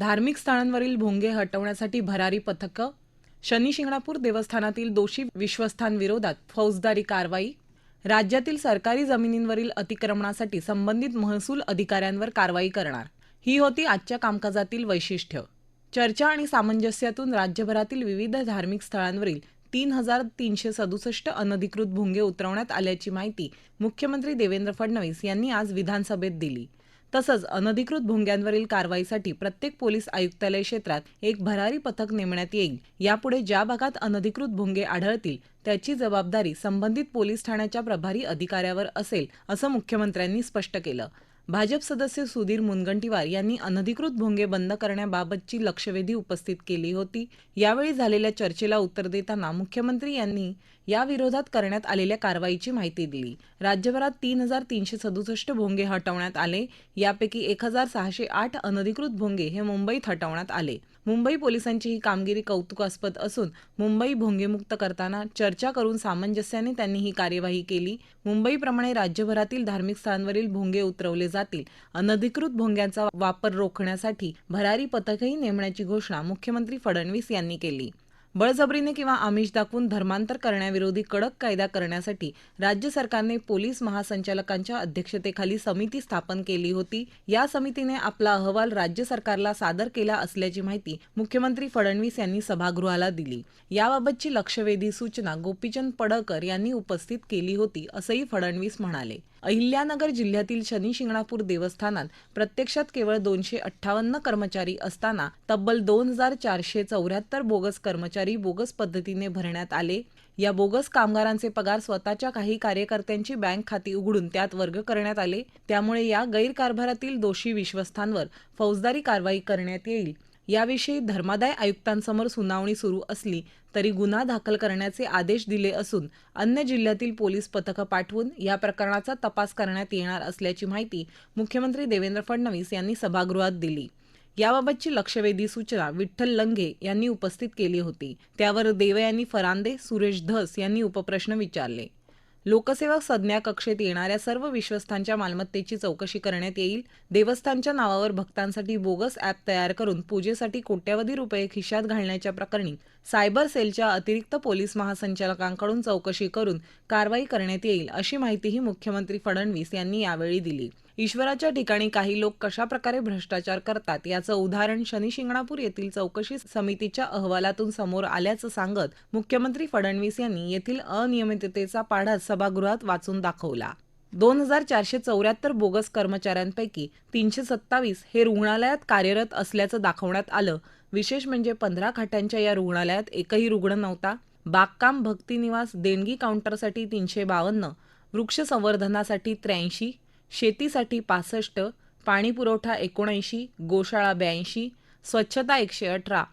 धार्मिक स्थळांवरील भोंगे हटवण्यासाठी भरारी पथकं शनी शिंगणापूर देवस्थानातील दोषी विश्वस्थांविरोधात फौजदारी कारवाई राज्यातील सरकारी जमिनींवरील अतिक्रमणासाठी संबंधित महसूल अधिकाऱ्यांवर कारवाई करणार. ही होती आजच्या कामकाजातील वैशिष्ट्य. चर्चा आणि सामंजस्यातून राज्यभरातील विविध धार्मिक स्थळांवरील तीन हजार तीनशे सदुसष्ट अनधिकृत भुंगे उतरवण्यात आल्याची माहिती मुख्यमंत्री देवेंद्र फडणवीस यांनी आज विधानसभेत दिली. तसंच अनधिकृत भोंग्यांवरील कारवाईसाठी प्रत्येक पोलीस आयुक्तालय क्षेत्रात एक भरारी पथक नेमण्यात येईल. यापुढे ज्या भागात अनधिकृत भोंगे आढळतील त्याची जबाबदारी संबंधित पोलीस ठाण्याच्या प्रभारी अधिकाऱ्यावर असेल असं मुख्यमंत्र्यांनी स्पष्ट केलं. भाजप सदस्य सुधीर मुनगंटीवार यांनी अनधिकृत भोंगे बंद करण्याबाबतची लक्षवेधी उपस्थित केली होती. यावेळी झालेल्या चर्चेला उत्तर देताना मुख्यमंत्री यांनी याविरोधात करण्यात आलेल्या कारवाईची माहिती दिली. राज्यभरात तीन हजार तीनशे सदुसष्ट भोंगे हटवण्यात आले. यापैकी एक हजार सहाशे आठ अनधिकृत भोंगे हे मुंबईत हटवण्यात आले. मुंबई पोलिसांची ही कामगिरी कौतुकास्पद असून मुंबई भोंगेमुक्त करताना चर्चा करून सामंजस्याने त्यांनी ही कार्यवाही केली. मुंबईप्रमाणे राज्यभरातील धार्मिक स्थळांवरील भोंगे उतरवले जातील. अनधिकृत भोंग्यांचा वापर रोखण्यासाठी भरारी पथकही नेमण्याची घोषणा मुख्यमंत्री फडणवीस यांनी केली. बळजबरीने किंवा आमिष दाखवून धर्मांतर करण्याविरोधी कडक कायदा करण्यासाठी राज्य सरकारने पोलीस महासंचालकांच्या अध्यक्षतेखाली समिती स्थापन केली होती. या समितीने आपला अहवाल राज्य सरकारला सादर केला असल्याची माहिती मुख्यमंत्री फडणवीस यांनी सभागृहाला दिली. याबाबतची लक्षवेधी सूचना गोपीचंद पडळकर यांनी उपस्थित केली होती असंही फडणवीस म्हणाले. अहिल्यानगर जिल्ह्यातील शनिशिंगणापूर देवस्थानात प्रत्यक्षात केवळ दोनशे अठ्ठावन्न कर्मचारी असताना तब्बल दोन हजार चारशे चौऱ्याहत्तर बोगस कर्मचारी बोगस पद्धतीने भरण्यात आले. या बोगस कामगारांचे पगार स्वतःच्या काही कार्यकर्त्यांची बँक खाती उघडून त्यात वर्ग करण्यात आले. त्यामुळे या गैरकारभारातील दोषी विश्वस्थांवर फौजदारी कारवाई करण्यात येईल. याविषयी धर्मादाय आयुक्तांसमोर सुनावणी सुरू असली तरी गुन्हा दाखल करण्याचे आदेश दिले असून अन्य जिल्ह्यातील पोलीस पथकं पाठवून या प्रकरणाचा तपास करण्यात येणार असल्याची माहिती मुख्यमंत्री देवेंद्र फडणवीस यांनी सभागृहात दिली. याबाबतची लक्षवेधी सूचना विठ्ठल लंघे यांनी उपस्थित केली होती. त्यावर देवयानी फरांदे सुरेश धस यांनी उपप्रश्न विचारले. लोकसेवक संज्ञा कक्षेत येणाऱ्या सर्व विश्वस्थांच्या मालमत्तेची चौकशी करण्यात येईल. देवस्थानच्या नावावर भक्तांसाठी बोगस ॲप तयार करून पूजेसाठी कोट्यवधी रुपये खिशात घालण्याच्या प्रकरणी सायबर सेलच्या अतिरिक्त पोलीस महासंचालकांकडून चौकशी करून कारवाई करण्यात येईल अशी माहितीही मुख्यमंत्री फडणवीस यांनी यावेळी दिली. ईश्वराच्या ठिकाणी काही लोक कशा प्रकारे भ्रष्टाचार करतात याचं उदाहरण शनिशिंगणापूर येथील चौकशी समितीच्या अहवालातून समोर आल्याचं सांगत मुख्यमंत्री फडणवीस यांनी येथील अनियमिततेचा पाढा सभागृहात वाचून दाखवला. दोन हजार चारशे चौऱ्याहत्तर बोगस कर्मचाऱ्यांपैकी तीनशे सत्तावीस हे रुग्णालयात कार्यरत असल्याचं दाखवण्यात आलं. विशेष म्हणजे पंधरा खाटांच्या या रुग्णालयात एकही रुग्ण नव्हता. बागकाम भक्तिनिवास देणगी काउंटरसाठी तीनशे बावन्न वृक्ष संवर्धनासाठी त्र्याऐंशी शेतीसाठी पासष्ट पाणीपुरवठा एकोणऐंशी गोशाळा ब्याऐंशी स्वच्छता एकशे अठरा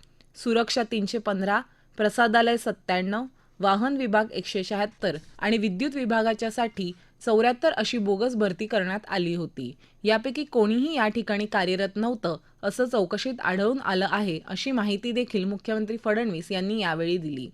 सुरक्षा तीनशे पंधरा प्रसादालय सत्त्याण्णव वाहन विभाग एकशे शहात्तर आणि विद्युत विभागाच्यासाठी चौऱ्याहत्तर अशी बोगस भरती करण्यात आली होती. यापैकी कोणीही या ठिकाणी कार्यरत नव्हतं असं चौकशीत आढळून आलं आहे अशी माहिती देखील मुख्यमंत्री फडणवीस यांनी यावेळी दिली.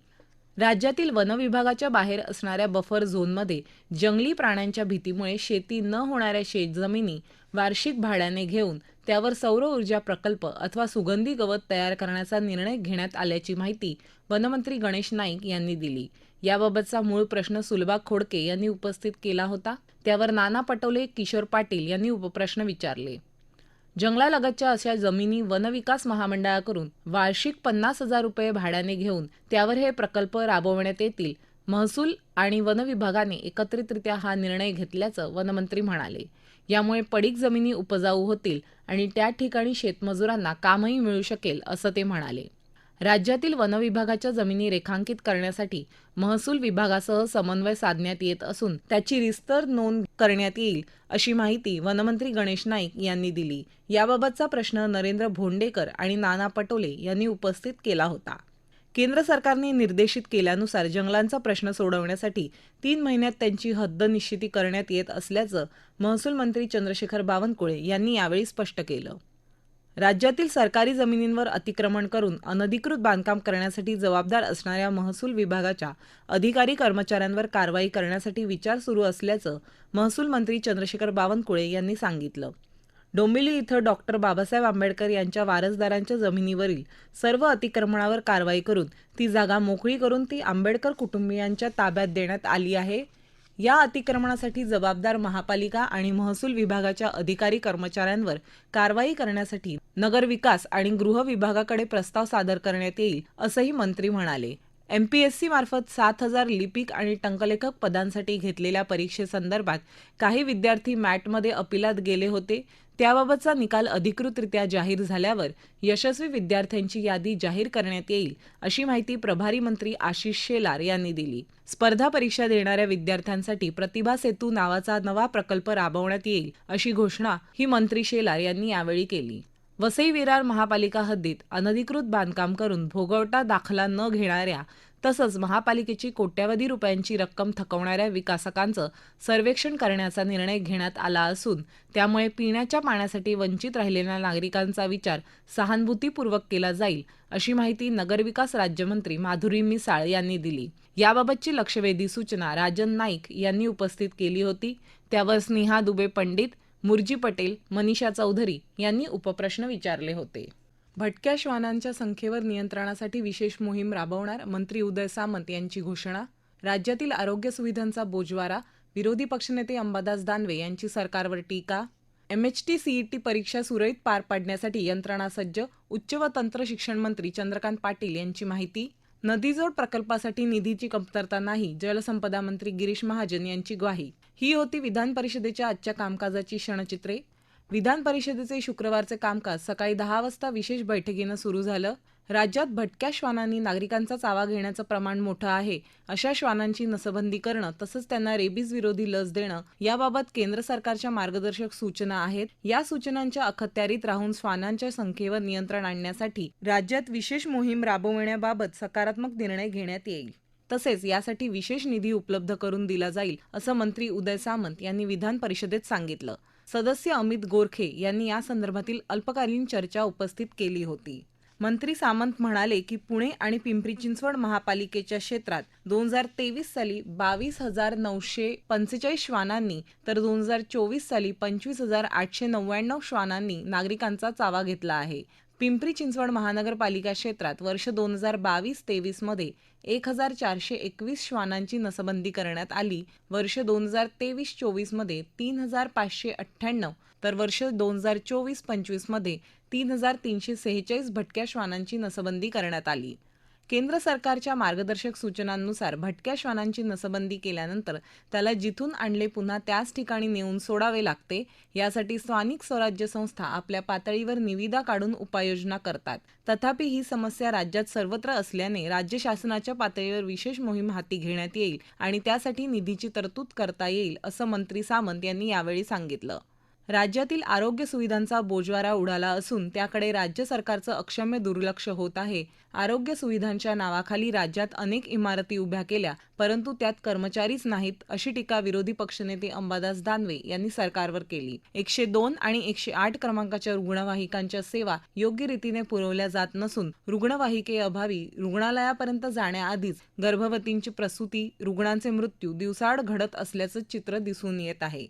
राज्यातील वन विभागाच्या बाहेर असणाऱ्या बफर झोनमध्ये जंगली प्राण्यांच्या भीतीमुळे शेती न होणाऱ्या शेतजमिनी वार्षिक भाड्याने घेऊन त्यावर सौर ऊर्जा प्रकल्प अथवा सुगंधी गवत तयार करण्याचा निर्णय घेण्यात आल्याची माहिती वनमंत्री गणेश नाईक यांनी दिली. याबाबतचा मूळ प्रश्न सुलभा खोडके यांनी उपस्थित केला होता. त्यावर नाना पटोले किशोर पाटील यांनी उपप्रश्न विचारले. जंगलालगतच्या अशा जमिनी वनविकास महामंडळाकडून वार्षिक पन्नास हजार रुपये भाड्याने घेऊन त्यावर हे प्रकल्प राबवण्यात येतील. महसूल आणि वन विभागाने एकत्रितरित्या हा निर्णय घेतल्याचं वनमंत्री म्हणाले. यामुळे पडीक जमिनी उपजाऊ होतील आणि त्या ठिकाणी शेतमजुरांना कामही मिळू शकेल असं ते म्हणाले. राज्यातील वनविभागाच्या जमिनी रेखांकित करण्यासाठी महसूल विभागासह समन्वय साधण्यात येत असून त्याची रिस्तर नोंद करण्यात येईल अशी माहिती वनमंत्री गणेश नाईक यांनी दिली. याबाबतचा प्रश्न नरेंद्र भोंडेकर आणि नाना पटोले यांनी उपस्थित केला होता. केंद्र सरकारने निर्देशित केल्यानुसार जंगलांचा प्रश्न सोडवण्यासाठी तीन महिन्यात त्यांची हद्द निश्चिती करण्यात येत असल्याचं महसूल मंत्री चंद्रशेखर बावनकुळे यांनी यावेळी स्पष्ट केलं. राज्यातील सरकारी जमिनींवर अतिक्रमण करून अनधिकृत बांधकाम करण्यासाठी जबाबदार असणाऱ्या महसूल विभागाच्या अधिकारी कर्मचाऱ्यांवर कारवाई करण्यासाठी विचार सुरू असल्याचं महसूल मंत्री चंद्रशेखर बावनकुळे यांनी सांगितलं. डोंबिवली इथं डॉक्टर बाबासाहेब आंबेडकर यांच्या वारसदारांच्या जमिनीवरील सर्व अतिक्रमणावर कारवाई करून ती जागा मोकळी करून ती आंबेडकर कुटुंबियांच्या ताब्यात देण्यात आली आहे. या अतिक्रमणासाठी जबाबदार महापालिका आणि महसूल विभागाच्या अधिकारी कर्मचाऱ्यांवर कारवाई करण्यासाठी नगरविकास आणि गृह विभागाकडे प्रस्ताव सादर करण्यात येईल असंही मंत्री म्हणाले. एमपीएससी मार्फत सात हजार लिपिक आणि टंकलेखक पदांसाठी घेतलेल्या परीक्षेसंदर्भात काही विद्यार्थी मॅटमध्ये अपिलात गेले होते. त्याबाबतचा निकाल अधिकृतरित्या जाहीर झाल्यावर यशस्वी विद्यार्थ्यांची यादी जाहीर करण्यात येईल अशी माहिती प्रभारी मंत्री आशिष शेलार यांनी दिली. स्पर्धा परीक्षा देणाऱ्या विद्यार्थ्यांसाठी प्रतिभा सेतू नावाचा नवा प्रकल्प राबवण्यात येईल अशी घोषणा ही मंत्री शेलार यांनी यावेळी केली. वसई विरार महापालिका हद्दीत अनधिकृत बांधकाम करून भोगवटा दाखला न घेणाऱ्या तसंच महापालिकेची कोट्यवधी रुपयांची रक्कम थकवणाऱ्या विकासकांचं सर्वेक्षण करण्याचा निर्णय घेण्यात आला असून त्यामुळे पिण्याच्या पाण्यासाठी वंचित राहिलेल्या नागरिकांचा विचार सहानुभूतीपूर्वक केला जाईल अशी माहिती नगरविकास राज्यमंत्री माधुरी मिसाळ यांनी दिली. याबाबतची लक्षवेधी सूचना राजन नाईक यांनी उपस्थित केली होती. त्यावर स्नेहा दुबे पंडित मुरजी पटेल मनीषा चौधरी यांनी उपप्रश्न विचारले होते. भटक्या श्वानांच्या संख्येवर नियंत्रणासाठी विशेष मोहीम राबवणार मंत्री उदय सामंत यांची घोषणा राज्यातील आरोग्य सुविधांचा बोजवारा विरोधी पक्षनेते अंबादास दानवे यांची सरकारवर टीका एमएचटी सीईटी परीक्षा सुरळीत पार पाडण्यासाठी यंत्रणा सज्ज उच्च व तंत्र शिक्षण मंत्री चंद्रकांत पाटील यांची माहिती नदीजोड प्रकल्पासाठी निधीची कमतरता नाही जलसंपदा मंत्री गिरीश महाजन यांची ग्वाही. ही होती विधान परिषदेच्या आजच्या कामकाजाची क्षणचित्रे. विधान परिषदेचे शुक्रवारचे कामकाज सकाळी दहा वाजता विशेष बैठकीनं सुरू झालं. राज्यात भटक्या श्वानांनी नागरिकांचा चावा घेण्याचं प्रमाण मोठं आहे. अशा श्वानांची नसबंदी करणं तसंच त्यांना रेबीज विरोधी लस देणं याबाबत केंद्र सरकारच्या मार्गदर्शक सूचना आहेत. या सूचनांच्या अखत्यारीत राहून श्वानांच्या संख्येवर नियंत्रण आणण्यासाठी राज्यात विशेष मोहीम राबवण्याबाबत सकारात्मक निर्णय घेण्यात येईल. तसेच यासाठी विशेष निधी उपलब्ध करून दिला जाईल असं मंत्री उदय सामंत यांनी विधान परिषदेत सांगितलं. सदस्य अमित गोरखे यांनी या संदर्भातील अल्पकालीन चर्चा उपस्थित केली होती. मंत्री सामंत म्हणाले की पुणे आणि पिंपरी चिंचवड महापालिकेच्या क्षेत्रात दोन हजार तेवीस साली बावीस हजार नऊशे पंचेचाळीस श्वानांनी तर दोन हजार चोवीस साली पंचवीस हजार आठशे नव्याण्णव श्वानांनी नागरिकांचा चावा घेतला आहे. पिंपरी चिंचवड महानगरपालिका क्षेत्रात वर्ष दोन हजार बावीस तेवीसमध्ये एक हजार चारशे एकवीस श्वानांची नसबंदी करण्यात आली. वर्ष दोन हजार तेवीस चोवीसमध्ये तीन हजार पाचशे अठ्ठ्याण्णव तर वर्ष दोन हजार चोवीस पंचवीसमध्ये तीन हजार तीनशे सेहेचाळीस भटक्या श्वानांची नसबंदी करण्यात आली. केंद्र सरकारच्या मार्गदर्शक सूचनांनुसार भटक्या श्वानांची नसबंदी केल्यानंतर त्याला जिथून आणले पुन्हा त्याच ठिकाणी नेऊन सोडावे लागते. यासाठी स्थानिक स्वराज्य संस्था आपल्या पातळीवर निविदा काढून उपाययोजना करतात. तथापि ही समस्या राज्यात सर्वत्र असल्याने राज्य शासनाच्या पातळीवर विशेष मोहीम हाती घेण्यात येईल आणि त्यासाठी निधीची तरतूद करता येईल असं मंत्री सामंत यांनी यावेळी सांगितलं. राज्यातील आरोग्य सुविधांचा बोजवारा उडाला असून त्याकडे राज्य सरकारचं अक्षम्य दुर्लक्ष होत आहे. आरोग्य सुविधांच्या नावाखाली राज्यात अनेक इमारती उभ्या केल्या परंतु त्यात कर्मचारीच नाहीत अशी टीका विरोधी पक्षनेते अंबादास दानवे यांनी सरकारवर केली. एकशे दोन आणि एकशे आठ क्रमांकाच्या रुग्णवाहिकांच्या सेवा योग्य रीतीने पुरवल्या जात नसून रुग्णवाहिकेअभावी रुग्णालयापर्यंत जाण्याआधीच गर्भवतींची प्रसूती रुग्णांचे मृत्यू दिवसाआड घडत असल्याचं चित्र दिसून येत आहे.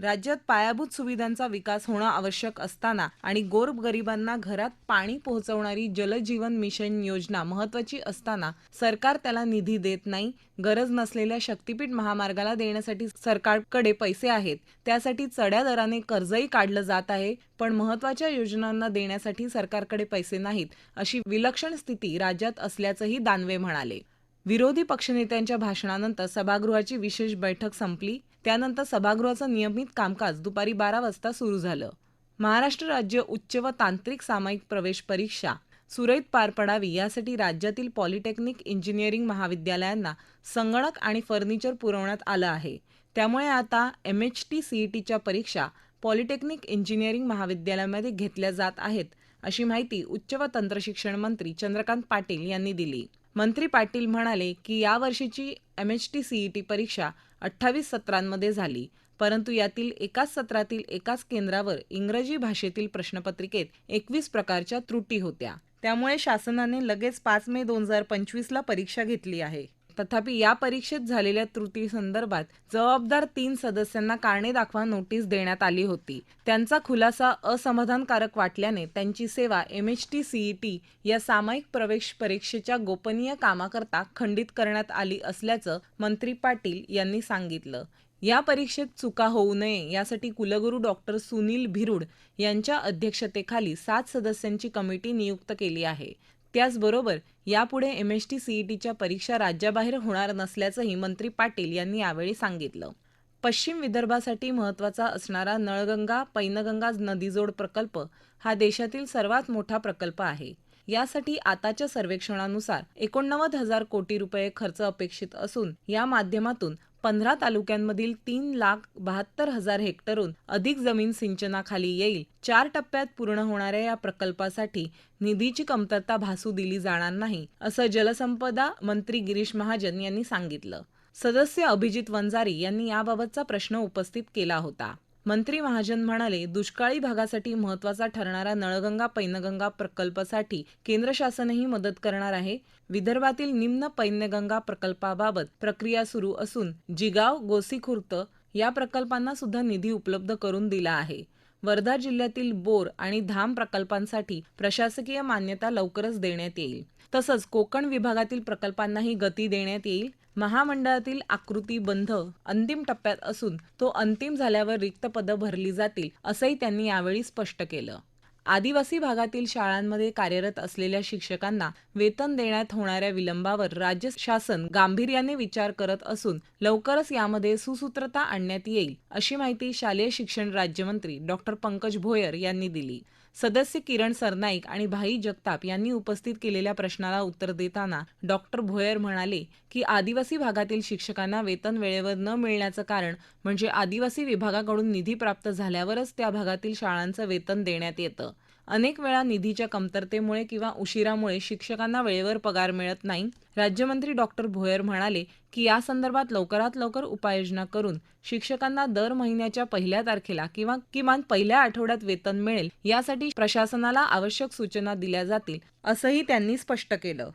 राज्यात पायाभूत सुविधांचा विकास होणं आवश्यक असताना आणि गोरगरिबांना घरात पाणी पोहोचवणारी जलजीवन मिशन योजना महत्वाची असताना सरकार त्याला निधी देत नाही. गरज नसलेल्या शक्तीपीठ महामार्गाला देण्यासाठी सरकारकडे पैसे आहेत. त्यासाठी चढ्या दराने कर्जही काढलं जात आहे. पण महत्त्वाच्या योजनांना देण्यासाठी सरकारकडे पैसे नाहीत अशी विलक्षण स्थिती राज्यात असल्याचंही दानवे म्हणाले. विरोधी पक्षनेत्यांच्या भाषणानंतर सभागृहाची विशेष बैठक संपली. त्यानंतर सभागृहाचं नियमित कामकाज दुपारी बारा वाजता सुरू झालं. महाराष्ट्र राज्य उच्च व तांत्रिक सामायिक प्रवेश परीक्षा सुरळीत पार पडावी यासाठी राज्यातील पॉलिटेक्निक इंजिनिअरिंग महाविद्यालयांना संगणक आणि फर्निचर पुरवण्यात आलं आहे. त्यामुळे आता एम एच टी सीईटीच्या परीक्षा पॉलिटेक्निक इंजिनिअरिंग महाविद्यालयामध्ये घेतल्या जात आहेत अशी माहिती उच्च व तंत्रशिक्षण मंत्री चंद्रकांत पाटील यांनी दिली. मंत्री पाटील म्हणाले की या वर्षीची एम एच टी सीईटी परीक्षा अठ्ठावीस सत्रांमध्ये झाली परंतु यातील एकाच सत्रातील एकाच केंद्रावर इंग्रजी भाषेतील प्रश्नपत्रिकेत एकवीस प्रकारच्या त्रुटी होत्या. त्यामुळे शासनाने लगेच पाच मे दोन हजार पंचवीसला परीक्षा घेतली आहे. तथापि या परीक्षेत झालेल्या त्रुटीसंदर्भात जबाबदार तीन सदस्यांना कारणे दाखवा नोटीस देण्यात आली होती. त्यांचा खुलासा असमाधानकारक वाटल्याने त्यांची सेवा एम एच टी सीईटी या सामायिक प्रवेश परीक्षेच्या गोपनीय कामाकरता खंडित करण्यात आली असल्याचं मंत्री पाटील यांनी सांगितलं. या परीक्षेत चुका होऊ नये यासाठी कुलगुरू डॉक्टर सुनील भिरुड यांच्या अध्यक्षतेखाली सात सदस्यांची कमिटी नियुक्त केली आहे. त्याचबरोबर यापुढे एम एस टी सीईटीच्या परीक्षा राज्याबाहेर होणार नसल्याचंही मंत्री पाटील यांनी यावेळी सांगितलं. पश्चिम विदर्भासाठी महत्त्वाचा असणारा नळगंगा पैनगंगा नदीजोड प्रकल्प हा देशातील सर्वात मोठा प्रकल्प आहे. यासाठी आताच्या सर्वेक्षणानुसार एकोणनव्वद हजार कोटी रुपये खर्च अपेक्षित असून या माध्यमातून पंधरा तालुक्यांमधील तीन लाख बहात्तर हजार हेक्टरहून अधिक जमीन सिंचनाखाली येईल. चार टप्प्यात पूर्ण होणाऱ्या या प्रकल्पासाठी निधीची कमतरता भासू दिली जाणार नाही असं जलसंपदा मंत्री गिरीश महाजन यांनी सांगितलं. सदस्य अभिजित वंजारी यांनी याबाबतचा प्रश्न उपस्थित केला होता. मंत्री महाजन म्हणाले दुष्काळी भागासाठी महत्त्वाचा ठरणारा नळगंगा पैनगंगा प्रकल्पासाठी केंद्र शासनही मदत करणार आहे. विदर्भातील निम्न पैनगंगा प्रकल्पाबाबत प्रक्रिया सुरू असून जिगाव गोसीखुर्त या प्रकल्पांना सुद्धा निधी उपलब्ध करून दिला आहे. वर्धा जिल्ह्यातील बोर आणि धाम प्रकल्पांसाठी प्रशासकीय मान्यता लवकरच देण्यात येईल. तसंच कोकण विभागातील प्रकल्पांनाही गती देण्यात येईल. महामंडळातील आकृती बंध अंतिम टप्प्यात असून तो अंतिम झाल्यावर रिक्त पदं भरली जातील असंही त्यांनी यावेळी स्पष्ट केलं. आदिवासी भागातील शाळांमध्ये कार्यरत असलेल्या शिक्षकांना वेतन देण्यात होणाऱ्या विलंबावर राज्य शासन गांभीर्याने विचार करत असून लवकरच यामध्ये सुसूत्रता आणण्यात येईल अशी माहिती शालेय शिक्षण राज्यमंत्री डॉक्टर पंकज भोयर यांनी दिली. सदस्य किरण सरनाईक आणि भाई जगताप यांनी उपस्थित केलेल्या प्रश्नाला उत्तर देताना डॉक्टर भोयर म्हणाले की आदिवासी भागातील शिक्षकांना वेतन वेळेवर न मिळण्याचं कारण म्हणजे आदिवासी विभागाकडून निधी प्राप्त झाल्यावरच त्या भागातील शाळांचं वेतन देण्यात येतं. अनेक वेळा निधीच्या कमतरतेमुळे किंवा उशिरामुळे शिक्षकांना वेळेवर पगार मिळत नाही. राज्यमंत्री डॉक्टर भोयर म्हणाले की या संदर्भात लवकरात लवकर उपाययोजना करून शिक्षकांना दर महिन्याच्या पहिल्या तारखेला किंवा किमान पहिल्या आठवड्यात वेतन मिळेल यासाठी प्रशासनाला आवश्यक सूचना दिल्या जातील असंही त्यांनी स्पष्ट केलं.